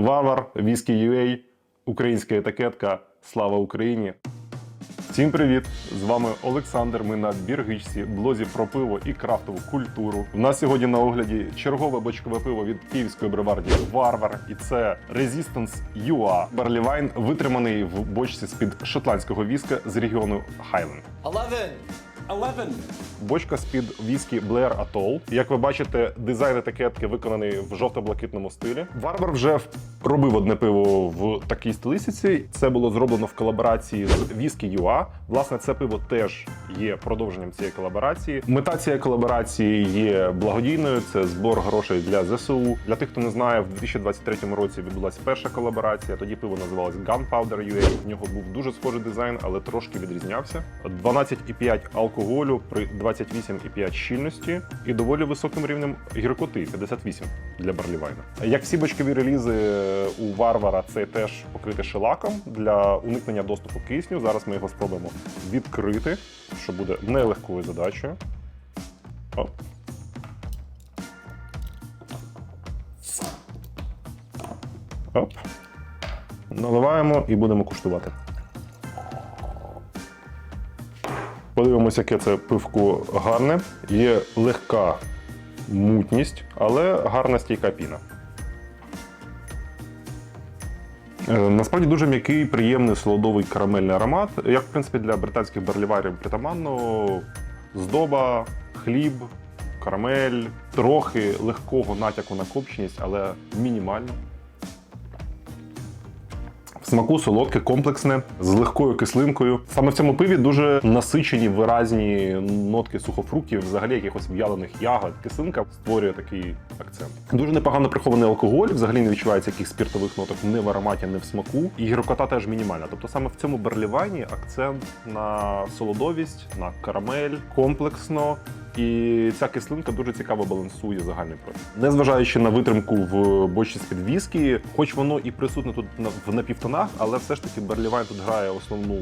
Варвар, Віскі UA, українська етикетка. Слава Україні! Всім привіт! З вами Олександр. Ми на біргичці, блозі про пиво і крафтову культуру. У нас сьогодні на огляді чергове бочкове пиво від київської бреварді Варвар. І це Resistance UA. Барлівайн витриманий в бочці з-під шотландського віска з регіону Хайленд. Eleven. Eleven. Бочка з-під віскі Blair Atoll. Як ви бачите, дизайн етикетки виконаний в жовто-блакитному стилі. Варвар вже робив одне пиво в такій стилістиці. Це було зроблено в колаборації з віскі UA. Власне, це пиво теж є продовженням цієї колаборації. Мета цієї колаборації є благодійною. Це збор грошей для ЗСУ. Для тих, хто не знає, в 2023 році відбулася перша колаборація. Тоді пиво називалось Gunpowder UA. В нього був дуже схожий дизайн, але трошки відрізнявся. 12,5 алкоголю при 28,5 щільності і доволі високим рівнем гіркоти 58 для барлівайна. Як всі бочкові релізи у варвара, це теж покрите шелаком для уникнення доступу кисню. Зараз ми його спробуємо відкрити, що буде нелегкою задачею. Оп. Оп. Наливаємо і будемо куштувати. Подивимося, яке це пивко гарне. Є легка мутність, але гарна стійка піна. Е, Насправді дуже м'який, приємний солодовий карамельний аромат. Як, в принципі, для британських барліварів притаманно, здоба, хліб, карамель, трохи легкого натяку на копченість, але мінімально. Смаку солодке, комплексне, з легкою кислинкою. Саме в цьому пиві дуже насичені, виразні нотки сухофруктів, взагалі якихось в'ялених ягод. Кислинка створює такий акцент. Дуже непогано прихований алкоголь, взагалі не відчувається якихось спіртових ноток не в ароматі, не в смаку. І гіркота теж мінімальна. Тобто саме в цьому берлівайні акцент на солодовість, на карамель, комплексно. І ця кислинка дуже цікаво балансує загальний профіль. Незважаючи на витримку в бочці з-під віскі, хоч воно і присутне тут в напівтонах, але все ж таки Берлівайн тут грає основну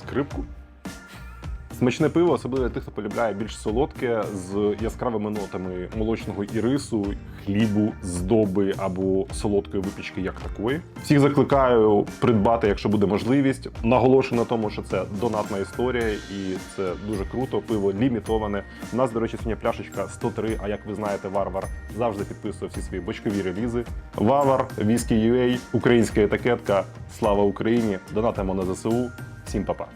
скрипку. Смачне пиво, особливо для тих, хто полюбляє більш солодке з яскравими нотами молочного ірису, хлібу, здоби або солодкої випічки, як такої. Всіх закликаю придбати, якщо буде можливість. Наголошую на тому, що це донатна історія, і це дуже круто. Пиво лімітоване. У нас, до речі, сьогодні пляшечка 103, А як ви знаєте, варвар завжди підписує всі свої бочкові релізи. Варвар, Віскі UA, українська етикетка. Слава Україні! Донатимо на ЗСУ. Всім па-па!